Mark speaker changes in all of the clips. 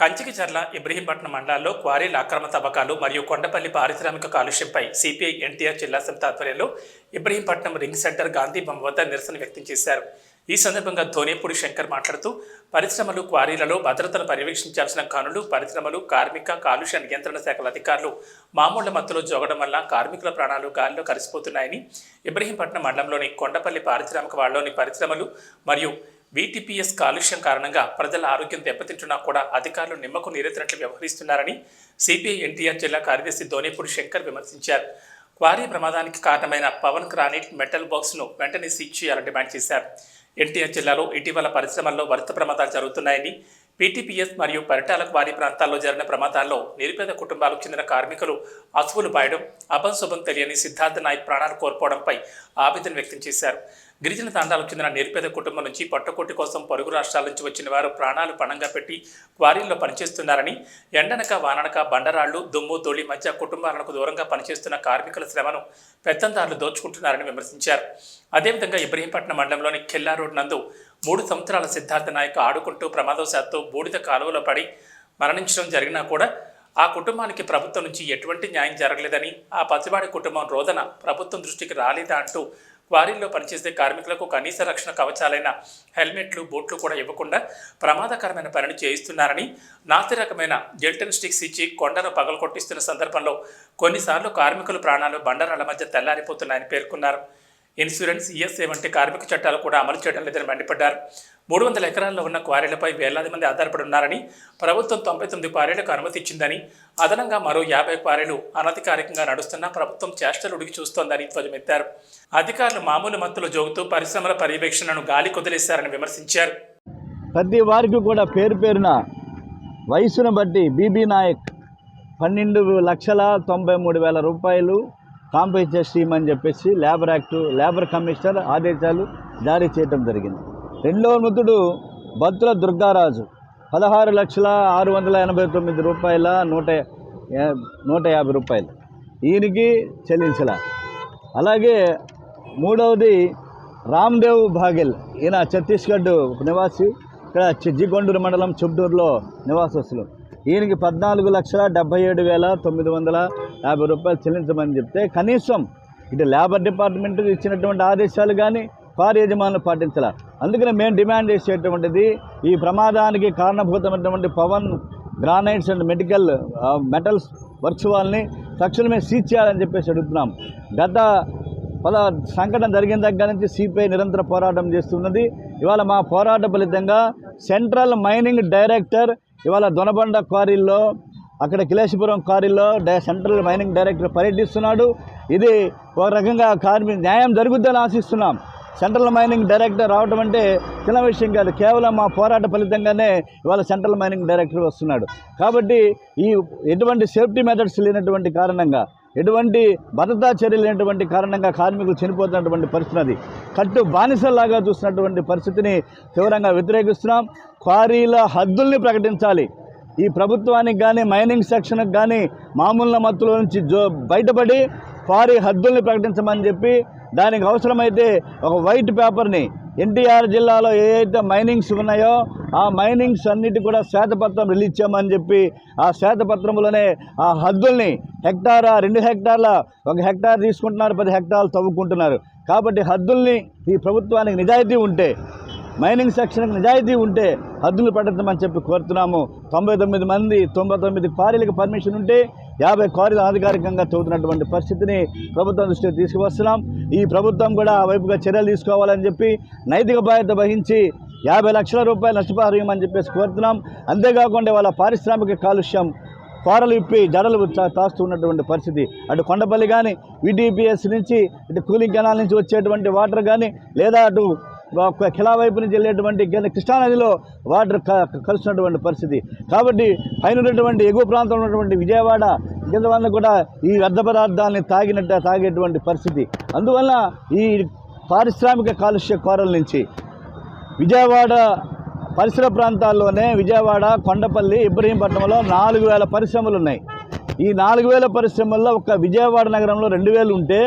Speaker 1: కంచికిచర్ల ఇబ్రహీంపట్నం మండలాల్లో క్వారీల అక్రమ తవ్వకాలు మరియు కొండపల్లి పారిశ్రామిక కాలుష్యంపై సిపిఐ ఎన్టీఆర్ జిల్లా సమితి ఆధ్వర్యంలో ఇబ్రహీంపట్నం రింగ్ సెంటర్ గాంధీ బొమ్మ వద్ద నిరసన వ్యక్తం చేశారు. ఈ సందర్భంగా ధోనేపూడి శంకర్ మాట్లాడుతూ పరిశ్రమలు క్వారీలలో భద్రతను పర్యవేక్షించాల్సిన కనులు పరిశ్రమలు కార్మిక కాలుష్య నియంత్రణ శాఖల అధికారులు మామూళ్ళ మత్తులో జోగడం వల్ల కార్మికుల ప్రాణాలు గాలిలో కలిసిపోతున్నాయని ఇబ్రహీంపట్నం మండలంలోని కొండపల్లి పారిశ్రామిక వాళ్ళలోని పరిశ్రమలు మరియు వీటీపీఎస్ కాలుష్యం కారణంగా ప్రజల ఆరోగ్యం దెబ్బతింటున్నా కూడా అధికారులు నిమ్మకు నీరెత్తినట్లు వ్యవహరిస్తున్నారని సిపిఐ ఎన్టీఆర్ జిల్లా కార్యదర్శి ధోనేపూడి శంకర్ విమర్శించారు. క్వారీ ప్రమాదానికి కారణమైన పవన్ గ్రానైట్ మెటల్ బాక్స్ను వెంటనే సీజ్ చేయాలని డిమాండ్ చేశారు. ఎన్టీఆర్ జిల్లాలో ఇటీవల పరిశ్రమల్లో వరుస ప్రమాదాలు జరుగుతున్నాయని పీటీపీఎస్ మరియు పరిటాల క్వారీ ప్రాంతాల్లో జరిగిన ప్రమాదాల్లో నిరుపేద కుటుంబాలకు చెందిన కార్మికులు అసువులు బాయడం అభంశుభం తెలియని సిద్ధార్థ నాయక్ ప్రాణాలు కోల్పోవడంపై ఆవేదన వ్యక్తం చేశారు. గిరిజన తాండాలకు చెందిన నిరుపేద కుటుంబం నుంచి పట్టుకోటి కోసం పొరుగు రాష్ట్రాల నుంచి వచ్చిన వారు ప్రాణాలు పణంగా పెట్టి క్వారీల్లో పనిచేస్తున్నారని ఎండనక వాననక బండరాళ్ళు దుమ్ము తొలి మధ్య కుటుంబాలకు దూరంగా పనిచేస్తున్న కార్మికుల శ్రమను పెత్తందారులు దోచుకుంటున్నారని విమర్శించారు. అదేవిధంగా ఇబ్రహీంపట్నం మండలంలోని ఖిల్లా రోడ్ నందు మూడు సంవత్సరాల సిద్ధార్థ నాయక్ ఆడుకుంటూ ప్రమాదవశాత్తు బూడిద కాలువలో పడి మరణించడం జరిగినా కూడా ఆ కుటుంబానికి ప్రభుత్వం నుంచి ఎటువంటి న్యాయం జరగలేదని ఆ పసివాడి కుటుంబం రోదన ప్రభుత్వం దృష్టికి రాలేదా అంటూ క్వారీల్లో పనిచేసే కార్మికులకు కనీస రక్షణ కవచాలైన హెల్మెట్లు బూట్లు కూడా ఇవ్వకుండా ప్రమాదకరమైన పనిని చేయిస్తున్నారని నాసి రకమైన జెల్టన్ స్టిక్స్ ఇచ్చి కొండను పగలకొట్టిస్తున్న సందర్భంలో కొన్నిసార్లు కార్మికుల ప్రాణాలు బండరాల మధ్య తెల్లారిపోతున్నాయని పేర్కొన్నారు. ఇన్సూరెన్స్ ఈఎస్ఐ వంటి కార్మిక చట్టాలు కూడా అమలు చేయడం లేదని మండిపడ్డారు. మూడు వందల ఎకరాల్లో ఉన్న క్వారీలపై వేలాది మంది ఆధారపడి ఉన్నారని ప్రభుత్వం తొంభై తొమ్మిది క్వారీలకు అనుమతి ఇచ్చిందని అదనంగా మరో యాభై క్వారీలు అనధికారికంగా నడుస్తున్నా ప్రభుత్వం చేష్టలు ఉడికి చూస్తోందని ధ్వజమెత్తారు. అధికారులు మామూలు మత్తులు జోగుతూ పరిశ్రమల పర్యవేక్షణను గాలి కుదిలేశారని విమర్శించారు.
Speaker 2: ప్రతి వారికి కూడా పేరు పేరున వయసును బట్టి బీబీ నాయక్ పన్నెండు లక్షల తొంభై మూడు వేల రూపాయలు కాంపెన్సేషన్ స్కీమ్ అని చెప్పేసి లేబర్ యాక్ట్ లేబర్ కమిషనర్ ఆదేశాలు జారీ చేయడం జరిగింది. రెండవ మృతుడు భద్ర దుర్గారాజు. పదహారు లక్షల ఆరు వందల ఎనభై తొమ్మిది రూపాయల నూట నూట యాభై రూపాయలు. ఈయనకి చెల్లించలా. అలాగే మూడవది రామ్దేవ్ భాగెల్ ఈయన ఛత్తీస్గఢ్ నివాసి. ఇక్కడ చిజ్జిగొండూరు మండలం చుబ్డూరులో నివాసస్తులు. ఈయనకి పద్నాలుగు లక్షల డెబ్బై ఏడు వేల తొమ్మిది వందల యాభై రూపాయలు చెల్లించమని చెప్తే కనీసం ఇటు లేబర్ డిపార్ట్మెంట్ ఇచ్చినటువంటి ఆదేశాలు కానీ కారు యజమానులు పాటించాల. అందుకనే మేము డిమాండ్ చేసేటువంటిది ఈ ప్రమాదానికి కారణభూతమైనటువంటి Pavan granites and medical metals works వాళ్ళని తక్షణమే సీజ్ చేయాలని చెప్పేసి అడుగుతున్నాం. గత పద సంఘటన జరిగిన దగ్గర నుంచి సిపిఐ నిరంతర పోరాటం చేస్తున్నది. ఇవాళ మా పోరాట ఫలితంగా సెంట్రల్ మైనింగ్ డైరెక్టర్ ఇవాళ దొనబండ క్వారీల్లో అక్కడ కిలేశపురం క్వారీలో సెంట్రల్ మైనింగ్ డైరెక్టర్ పర్యటిస్తున్నాడు. ఇది ఒక రకంగా కార్మి న్యాయం జరుగుద్దని ఆశిస్తున్నాం. సెంట్రల్ మైనింగ్ డైరెక్టర్ రావడం అంటే చిన్న విషయం కాదు. కేవలం మా పోరాట ఫలితంగానే ఇవాళ సెంట్రల్ మైనింగ్ డైరెక్టర్ వస్తున్నాడు. కాబట్టి ఈ ఎటువంటి సేఫ్టీ మెథడ్స్ లేనటువంటి కారణంగా ఎటువంటి భద్రతా చర్యలు లేనటువంటి కారణంగా కార్మికులు చనిపోతున్నటువంటి పరిస్థితి అది కట్టు బానిసల్లాగా చూసినటువంటి పరిస్థితిని తీవ్రంగా వ్యతిరేకిస్తున్నాం. క్వారీల హద్దుల్ని ప్రకటించాలి. ఈ ప్రభుత్వానికి కానీ మైనింగ్ సెక్షన్కి కానీ మామూలు మత్తుల నుంచి జో బయటపడి క్వారీ హద్దుల్ని ప్రకటించమని చెప్పి దానికి అవసరమైతే ఒక వైట్ పేపర్ని ఎన్టీఆర్ జిల్లాలో ఏ అయితే మైనింగ్స్ ఉన్నాయో ఆ మైనింగ్స్ అన్నిటి కూడా శ్వేతపత్రం రిలీజ్ చేయమని చెప్పి ఆ శ్వేతపత్రంలోనే ఆ హద్దుల్ని హెక్టారా రెండు హెక్టార్ల ఒక హెక్టార్ తీసుకుంటున్నారు పది హెక్టార్లు తవ్వుకుంటున్నారు. కాబట్టి హద్దుల్ని ఈ ప్రభుత్వానికి నిజాయితీ ఉంటే మైనింగ్ సెక్షన్కి నిజాయితీ ఉంటే హద్దులు పెట్టమని చెప్పి కోరుతున్నాము. తొంభై తొమ్మిది మంది తొంభై తొమ్మిది క్వారీలకు పర్మిషన్ ఉంటే యాభై క్వారీలు అధికారికంగా చదువుతున్నటువంటి పరిస్థితిని ప్రభుత్వం దృష్టికి తీసుకువస్తున్నాం. ఈ ప్రభుత్వం కూడా ఆ వైపుగా చర్యలు తీసుకోవాలని చెప్పి నైతిక బాధ్యత వహించి యాభై లక్షల రూపాయలు నష్టపరిహారం అని చెప్పేసి కోరుతున్నాం. అంతేకాకుండా వాళ్ళ పారిశ్రామిక కాలుష్యం కోరలు ఇప్పి జడలు తాస్తున్నటువంటి తాస్తూ ఉన్నటువంటి పరిస్థితి. అటు కొండపల్లి కానీ విడిపిఎస్ నుంచి ఇటు కూలింగ్ కెనాల్ నుంచి వచ్చేటువంటి వాటర్ కానీ లేదా అటు ఒక కిలా వైపు నుంచి వెళ్ళేటువంటి కృష్ణానదిలో వాటర్ క- కలుస్తున్నటువంటి పరిస్థితి. కాబట్టి పైన ఉన్నటువంటి ఎగువ ప్రాంతంలో ఉన్నటువంటి విజయవాడ కింద వల్ల కూడా ఈ వ్యర్థ పదార్థాన్ని తాగినట్టు తాగేటువంటి పరిస్థితి. అందువల్ల ఈ పారిశ్రామిక కాలుష్య కోరల నుంచి విజయవాడ పరిసర ప్రాంతాల్లోనే విజయవాడ కొండపల్లి ఇబ్రహీంపట్నంలో నాలుగు వేల పరిశ్రమలు ఉన్నాయి ఈ నాలుగు వేల పరిశ్రమల్లో ఒక విజయవాడ నగరంలో రెండు వేలు ఉంటే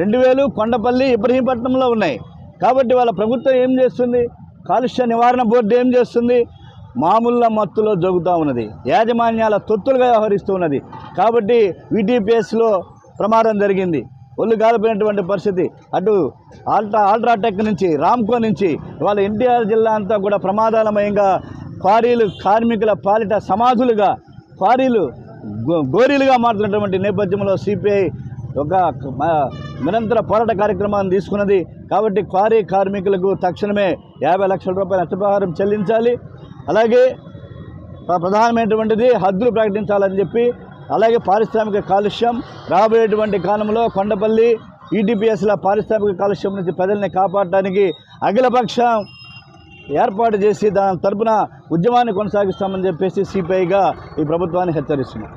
Speaker 2: రెండు వేలు కొండపల్లి ఇబ్రహీంపట్నంలో ఉన్నాయి. కాబట్టి వాళ్ళ ప్రభుత్వం ఏం చేస్తుంది? కాలుష్య నివారణ బోర్డు ఏం చేస్తుంది? మామూళ్ళ మత్తులో జరుగుతూ ఉన్నది. యాజమాన్యాల తొత్తులుగా వ్యవహరిస్తూ ఉన్నది. కాబట్టి వీటీపీఎస్లో ప్రమాదం జరిగింది. ఒళ్ళు కాలిపోయినటువంటి పరిస్థితి. అటు ఆల్ట్రా ఆల్ట్రాటెక్ నుంచి రామ్కో నుంచి వాళ్ళ ఎన్టీఆర్ జిల్లా అంతా కూడా ప్రమాదాలమయంగా క్వారీలు కార్మికుల పాలిట సమాధులుగా క్వారీలు గోరీలుగా మారుతున్నటువంటి నేపథ్యంలో సిపిఐ ఒక నిరంతర పోరాట కార్యక్రమాన్ని తీసుకున్నది. కాబట్టి క్వారీ కార్మికులకు తక్షణమే యాభై లక్షల రూపాయల నష్టపరిహారం చెల్లించాలి. అలాగే ప్రధానమైనటువంటిది హద్దులు ప్రకటించాలని చెప్పి అలాగే పారిశ్రామిక కాలుష్యం రాబోయేటువంటి కాలంలో కొండపల్లి ఈటీపీఎస్ల పారిశ్రామిక కాలుష్యం నుంచి ప్రజల్ని కాపాడటానికి అఖిలపక్షం ఏర్పాటు చేసి దాని తరపున ఉద్యమాన్ని కొనసాగిస్తామని చెప్పేసి సిపిఐగా ఈ ప్రభుత్వాన్ని హెచ్చరిస్తున్నాం.